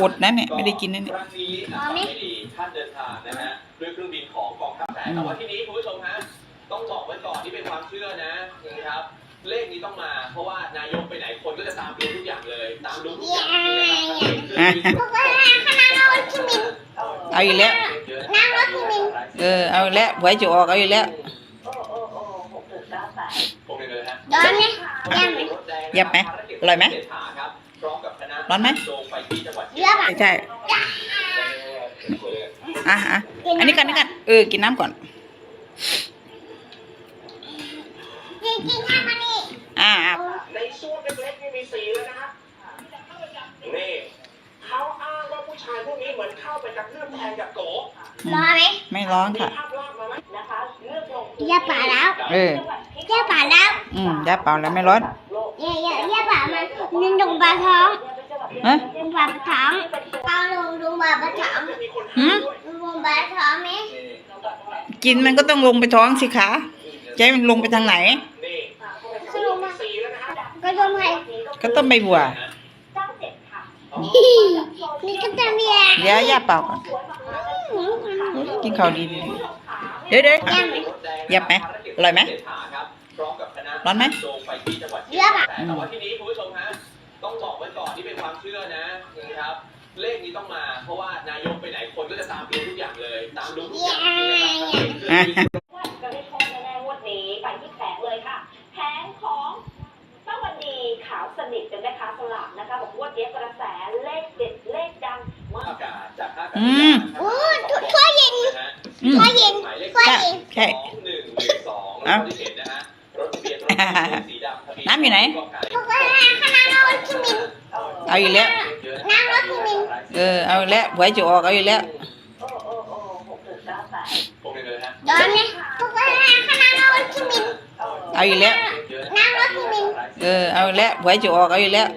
อดนะเนี่ยไม่ได้กินนะเนี่ยครั้งนี้นะครัไม่ดีท่านเดินทางนะฮะด้วยเครื่องบินของกองทัพแสแต่ว่าที่นี้คุณผู้ชมฮะต้องบอกไว้ก่อนที่เป็นความเชื่อนะนะครับ เลขนี้ต้องมา เพราะว่านายกไปไหนคนก็จะตามดูทุกอย่างเลย ตามดูทุกอย่างนะครับพวกเราคณะเราชิมินเอาอีกแล้วนั่งรถที่มินเออเอาอีกแล้วหวยจะออกเอาอีกแล้วผมเลยนะฮะโดนไหมแย่ไหมเยี่ยมไหมอร่อยไหมพ ร้อมกับคณะร้อนไหมโจงไปที่จังหวัดเยอะป่ะใช่อะอะอันนี้กันนี่กันเออ กินน้ำก่อนจริงๆถ้ามันนี่อ่าอะในช่วงเล็กๆนี่มีสีแล้วนะครับนี่เขาอ้างว่าผู้ชายพวกนี้เหมือนเข้าไปกระทืบแทนกับโกรอไหมไม่ร้อนมีค่ะภาพลากมาไหมเย่าป่าแล้วเออเย่าป่าแล้ว อืมยาเปล่าแล้วไม่ร้อนเย่เย่เย่าป่ามัน ยืนลงบาท้องฮะลงบาท้องเอาลงลงบาท้องมีคนหืมลงบาท้องไหมกินมันก็ต้องลงไปท้องสิคะจะให้มันลงไปทางไหนนี่ก็ลงมาสีแล้วนะครับก็ลงไปก็ต้องไปบัวนี่ก็จะมีอะไรเดี๋ยวยาเปล่าก่อนกินข้าวดีๆเดี๋ยวเดี๋ยวอะเยี่ยมไหมอร่อยไหมพร้อมกับคณะร้อนไหมโจงไปที่จังหวัดเยอะป่ะ กอย่างนะครับอะก็ได้โชคแน่ๆงวดนี้ไปที่แผงเลยค่ะแผงของป้าวันดีขาวสนิทเป็นแม่ค้าสลากนะคะบอกงวดนี้กระแสเลขเด็ดเลขดังมากอากาศจากท่ากาศอืยานมโอ้ถ้วยเย็นนะฮะอืมถ้วยเย็นหมายเลขถ้วยใช่เย็นใช่สองหนึ่งหนึ่งสองเอ้าที่เห็นนะฮะรถทะเบียนรถสีดำทะเบียน้ำอยู่ไหนพวกเราคณะเราชิมินเอาอีกแล้วนั่งรถที่มินเออเอาอีกแล้วหวยจะออกเอาอีกแล้ว โอ้โอ้โอ้หกจุดเก้าแปด ผม เลยนะฮะโดนไหมพวกเราคณะเราชิมินเอาอีกแล้วนั่งรถที่มินเออ เอาอีกแล้วหวยจะออกเอาอีกแล้ว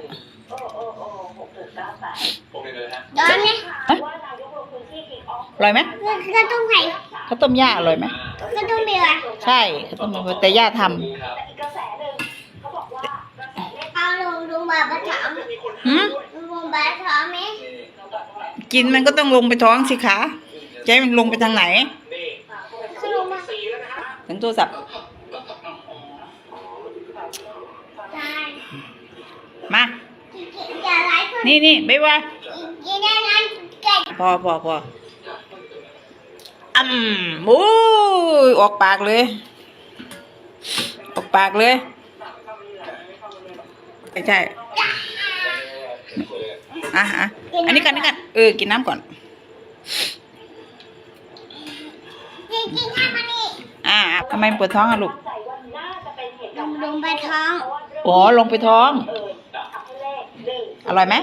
โอ้โอ้โอ้หกจุดเก้าแปดผมเลยนะฮะโดนไหมว่านายกลงพื้นที่คิกออฟอร่อยไหมก็ต้องไข่ข้าวต้มย่าอร่อยไหมก็ต้องเบียร์ใช่ข้าวต้มย่าแต่ย่าทครับแต่อีกกระแสหนึ่งเขาบอกว่ากระแสเลขเอาลงลงบาปะถามมีคนำหืมลงบาถามไหมกินมันก็ต้องลงไปท้องสิคะจะให้มันลงไปทางไหน นี่ ก็ลงมา สีแล้วนะครับ ถึงโทรศัพท์ตายมาอย่าไล่คนนี่นี่ไม่ว่าอย่าได้ไล่ไก่พอพอพออืมโอ้ยออกปากเลย ออกปากเลยไม่ใช่อะอะอันนี้กันนี่กันเออ กินน้ำก่อนจริงๆถ้ามันนี่ อ่าทำไมปวดท้องอะลูกใจว่าน่าจะเป็นเหตุลการงณ์ลงไปท้องอ๋อลงไปท้องเออทำให้เลขหนึ่งอร่อยไหม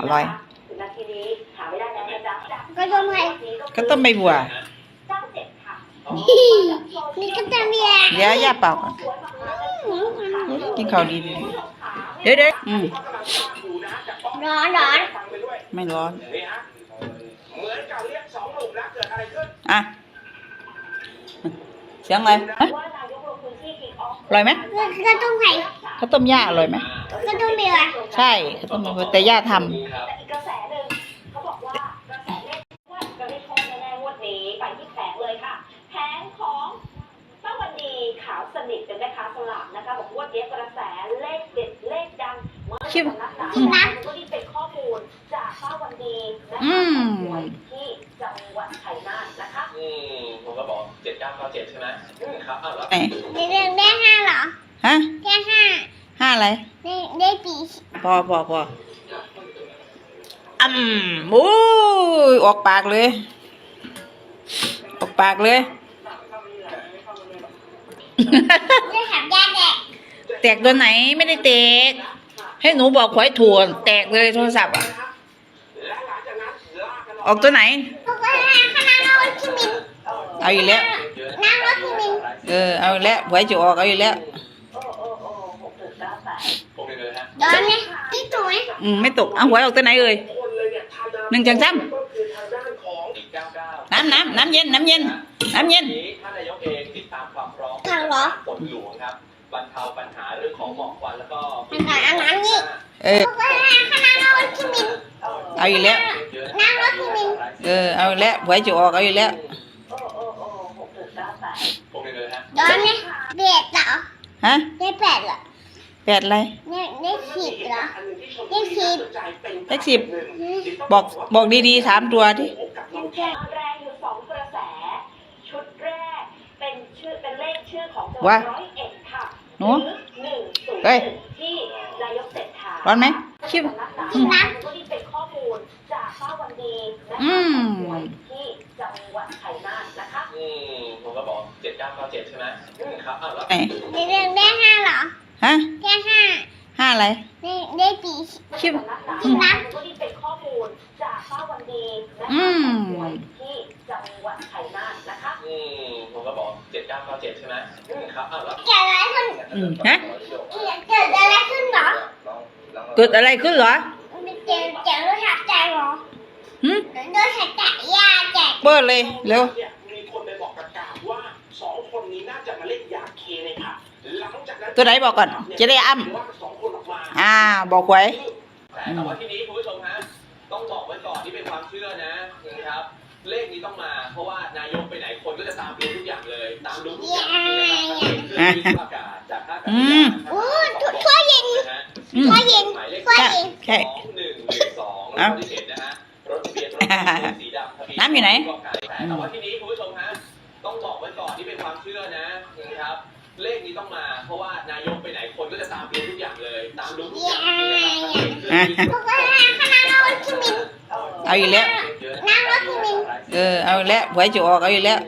อร่อยถึงนาทีนี้หาไม่ได้แล้วนะจ๊ะก็ต้องไข่ก็ต้มใบบัวเก้าเจ็ดค่ะนี่ก็จะเบียร์เดี๋ยวยาเปล่าก่อนกินข้าวดีๆเดี๋ยวเดี๋ยวอืมร้อนร้อนฟังไปด้วยไม่ร้อน นี่ฮะ เหมือนกับเรียกสองหนุ่มแล้วเกิดอะไรขึ้น อะ เสียงอะไรฮะว่านายกลงพื้นที่คิกออฟอร่อยไหมก็ต้องไข่ข้าวต้มย่าอร่อยไหมก็ต้องเบียร์ใช่ข้าวต้มบัวแต่ย่าทค บอกเจ็ดเก้าเก้าเจ็ดใช่ไหมครับอ้าวแล้วำไหนในเรื่องได้ห้าเหรอฮะแค่ห้าห้าอะไรได้ได้ปีพอพอพออืมโอ้ยออกปากเลย ออกปากเลยได้ถามยาแดกแตกตัวไหนไม่ได้แตก ให้หนูบอกขวายถั่วแตกเลยโทรศัพท์อะและหลังจากนั้นลากกันออกตัวไหนพวกเราคณะเราชิมินเอาอีกแล้วนั่งรถที่มิน เออเอาอีกแล้วหวยจะออกเอาอีกแล้วโอ้โอ้โอ้หกจุดเก้าแปดผมเลยนะฮะโดนไหมที่ตัวไหมอืมไม่ตกเอาหวยออกตัวไหนเอ่ยคนเลยเนี่ยทางด้าหนึ่งจังจ้ก็คือทางด้านของอีกเก้าเก้าำน้ำน้ำน้ำเย็นน้ำเย็นน้ำเย็นนี้ท่านนายกเองติดตามความพร้อมทางเหรอฝนหลวงครับบรรเทาปัญหาเรื่องของหมอกควันแล้วก็ปัญหาอันนั้นนี่เออบอกว่าคณะเราจิมินเอาอีกแล้วนั่งรถจิมินเออเอาอีกแล้วหวยจะออกเอาอีกแล้ว ตอนนี้เบ็ดเหรอฮะได้แปดเหรอแปดอะไรได้ได้สิบเหรอได้สิบเลขสิบบอกบอกดีๆสามตัวที่มาแรงอยู่สองกระแส ชุดแรกเป็นชื่อเป็นเลขชื่อของจังหว่าวัดร้อยเอ็ดค่ะหนูหนึ่งศูนย์เฮ้ยที่นายกเศรษฐาร้อนไหมชิบอืมก็นี่เป็นข้อมูลจากป้าวันดีนะ อื คะ ม หวยที่จังหวัดชัยนาทนะคะ อืมผมก็บอกเจ็ดเก้าเก้าเจ็ดใช่ไหมครับอะแล้วไหนในเรื่องได้ห้าเหรอฮะแค่ห้าห้าอะไร ได้ได้ปีชิบอืมก็นี่เป็นข้อมูลจากป้าวันดีนะอืคะมหวยที่จังหวัดชัยนาทนะคะอืมผมก็บอกเจ็ดเก้าเก้าเจ็ดใช่ไหมครับอะแล้วเกิดอะไรขึ้นอืมฮะเกิดอะไรขึ้นเหรอเกิดอะไรขึ้นเหรอเจอเจอรถถักใจเหรอหืมรถถักใจยาแจกเปิดเลยเร็ว ตัวไหนบอกก่อน จะได้อ้ำว่าสองคนออกมาอ่า บอกหวยแต่แต่ว่าที่นี้คุณผู้ชมฮะต้องบอกไว้ก่อนที่เป็นความเชื่อนะนะครับ เลขนี้ต้องมา เพราะว่านายกไปไหนคนก็จะตามดูทุกอย่างเลย ตามดูทุกอย่างนี่นะครับเครื่องบินอากาศจากท่าอากาศอืยานมโอ้ถ้วยเย็นนะฮะอืมถ้วยเย็นหมายเลขถ้วยใช่เย็นใช่สองหนึ่งหนึ่งสองแล้วก็ที่เห็นนะฮะรถทะเบียนรถสีดำทะเบียนน้ำอยู่ไหนแต่ว่าที่นี้คุณผู้ชมฮะ ต้องบอกไว้ก่อนที่เป็นความเชื่อนะนะครับ เลขนี้ต้องมา เพราะว่านายกไปไหนคนก็จะตามดูทุกอย่างเลย ตามดูทุกอย่างนี่นะครับบอกว่าคณะเราจิมินเอาอีกแล้วนั่งรถจิมินเออเอาอีกแล้วหวยจะออกเอาอีกแล้ว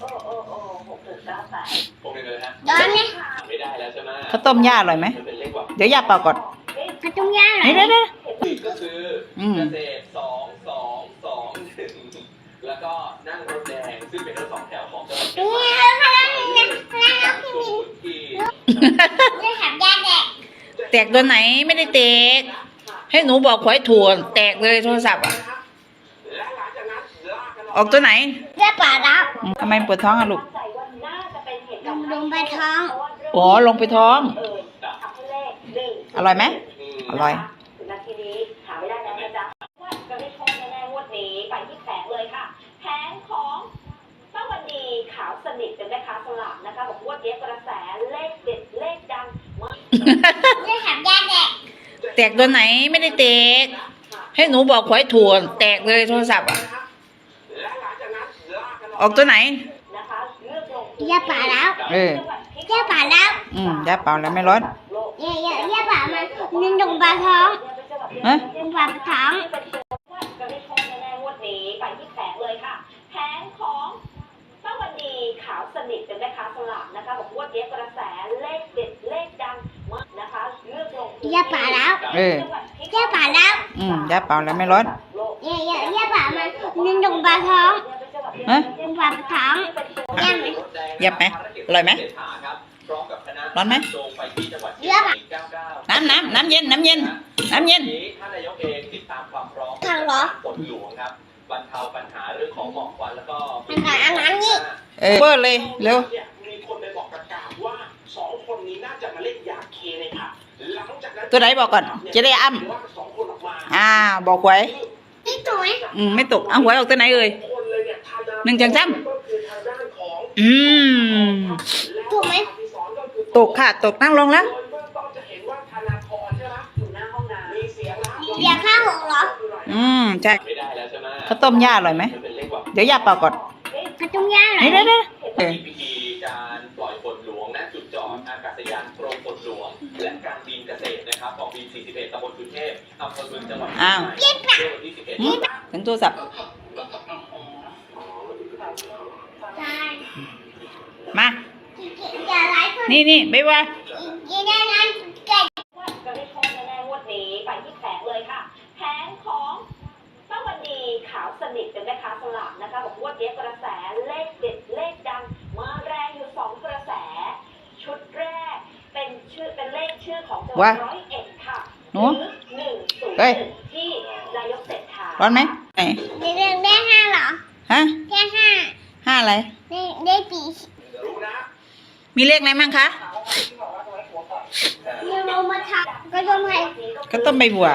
โอ้โอ้โอ้หกจุดเก้าแปดผมเลยเลยฮะตอนนี้ไม่ได้แล้วใช่ไหมข้าวต้มย่าอร่อยไหมนเป็นเลขว่าเดี๋ยวย่าเป่าก่อนกระตุ้งย่าเหรอเดี๋ยวเดี๋ยวเดี๋ยวก็คืออืม แตกตัวไหนไม่ได้แตก ให้หนูบอกหวยถูกแตกเลยโทรศัพท์อะและหลังจากนั้นลากกันออกตัวไหนได้ป่าแล้วอืมทำไมปวดท้องอะลูกใจว่าน่าจะเป็นเหตุการณ์ลงไปท้องอ๋อ ลงไปท้องเออทำให้เลขหนึ่งอร่อยไหมมอร่อยถึงนาทีนี้หาไม่ได้แล้วนะจ๊ะว่าจะได้โชคแน่ๆงวดนี้ไปที่แผงเลยค่ะแผงของป้าวันดีขาวสนิทเป็นแม่ค้าสลากนะคะบอกงวดนี้กระแสเลขเด็ดเลขดัง มากรถถักยาแจกแตกตัวไหนไม่ได้แตก ให้หนูบอกหวยถูกแตกเลยโทรศัพท์อะและหลังจากนั้นลากกันออกตัวไหนนะคะเลือกลงทุนยาป่าแล้วเออยาป่าแล้ว อืมย่าเป่าแล้วไม่ร้อนยายายาป่ามันมันลงปลาท้องฮะลงปลาท้องว่าจะได้โชคแน่ๆงวดนี้ไปที่แผงเลยค่ะแผงของป้าวันดีขาวสนิทเป็นแม่ค้าสลากนะคะบอกงวดนี้กระแสเลขเด็ด ยาป่าแล้วเออยาป่าแล้วอืมย่าเป่าแล้วไม่ร้อนยายายาป่ามันมันลงปลาท้องฮะลงปลาท้องยาไหมเย็บไหมอร่อยไหมร้อนไหมลงไปที่จังหวัดเยอะอะน้ำน้ำน้ำเย็นน้ำเย็นน้ำเย็นนี้ท่านนายกเองติดตามความพร้อมทางเหรอฝนหลวงครับบรรเทาปัญหาเรื่องของหมอกควันแล้วก็ปัญหาอันนั้นนี่เออเปิดเลยเร็ว ตัวไหนบอกก่อน จะได้อ้ว่าสองคนออกมาำอ่า บอกหวยพี่ตุ๋ยอืมไม่ตกเอาหวยออกตัวไหนเอ่ยคนเลยเนี่ยทางด้าหนึ่งจังจ้ำก็คือทางด้านของอืมถูกไหมตกค่ะ ตกนั่งลงแล้วโดยเบื้องต้นจะเห็นว่าธนาธรใช่ไหมอยู่หน้าห้องน้ำมีเสียงนะอย่าฆ่าหกเหรอ อืมใช่ไม่ได้แล้วใช่ไหมข้าวต้มย่าอร่อยไหมมันเป็นเลขว่าเดี๋ยวย่าเป่าก่อนกระตุ้งย่าเหรอเดี๋ยวเดี๋ยวเดี๋ยวเอ หลวงและการบินเกษตรนะครับกองบิน 41ตำบลสุเทพอำเภอเมืองจังหวัดเชียงอ้าว ใหม่เมื่อวันที่11หืมถึงโทรศัพท์ ใช่มา อย่าไล่คนนี่นี่บ๊ายบายอย่าได้นั้นเก่งว่าจะได้โชคแน่ๆงวดนี้ไปที่แผงเลยค่ะแผงของป้าวันดีขาวสนิทเป็นแม่ค้าสลากนะคะบอกงวดนี้กระแสเลขเด็ดเลขดังมาแรงอยู่สองกระแส ชุดแรกเป็นชื่อเป็นเลขชื่อของจังห วัว่าดร้อยเอ็ดค่ะหนูหนึ่งศูนย์เฮ้ยที่นายกเศรษฐาร้อนไหมไหนในเรื่องได้ห้าเหรอ ฮะแค่ห้าห้าอะไรได้ได้ปีรู้นะมีเลขอะไรมั่งคะที่บอกว่าทำไมหัวก่อนเดี๋ยวเรามาทำก็ต้องให้ก็ต้มใบบัว